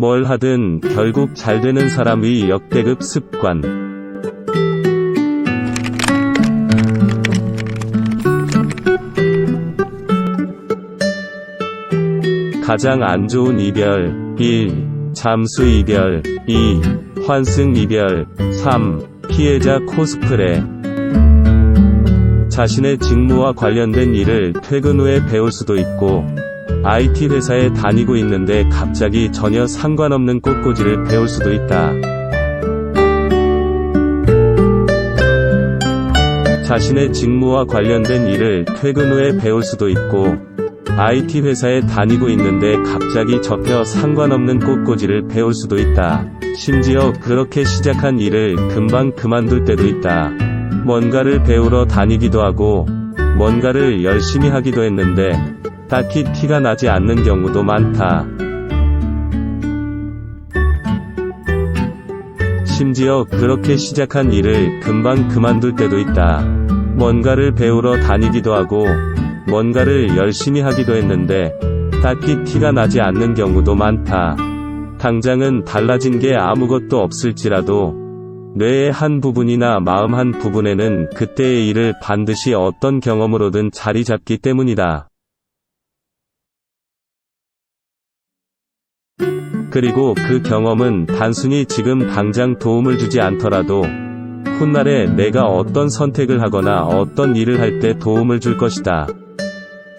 뭘 하든 결국 잘 되는 사람의 역대급 습관. 가장 안 좋은 이별 1. 잠수 이별 2. 환승 이별 3. 피해자 코스프레 자신의 직무와 관련된 일을 퇴근 후에 배울 수도 있고 IT 회사에 다니고 있는데 갑자기 전혀 상관없는 꽃꽂이를 배울 수도 있다. 자신의 직무와 관련된 일을 퇴근 후에 배울 수도 있고 IT 회사에 다니고 있는데 갑자기 접혀 상관없는 꽃꽂이를 배울 수도 있다. 심지어 그렇게 시작한 일을 금방 그만둘 때도 있다. 뭔가를 배우러 다니기도 하고 뭔가를 열심히 하기도 했는데 딱히 티가 나지 않는 경우도 많다. 심지어 그렇게 시작한 일을 금방 그만둘 때도 있다. 뭔가를 배우러 다니기도 하고 뭔가를 열심히 하기도 했는데 딱히 티가 나지 않는 경우도 많다. 당장은 달라진 게 아무것도 없을지라도 뇌의 한 부분이나 마음 한 부분에는 그때의 일을 반드시 어떤 경험으로든 자리 잡기 때문이다. 그리고 그 경험은 단순히 지금 당장 도움을 주지 않더라도 훗날에 내가 어떤 선택을 하거나 어떤 일을 할 때 도움을 줄 것이다.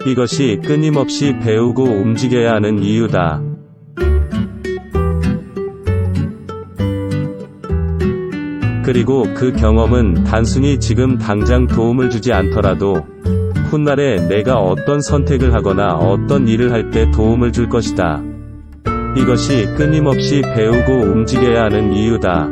이것이 끊임없이 배우고 움직여야 하는 이유다. 그리고 그 경험은 단순히 지금 당장 도움을 주지 않더라도 훗날에 내가 어떤 선택을 하거나 어떤 일을 할 때 도움을 줄 것이다. 이것이 끊임없이 배우고 움직여야 하는 이유다.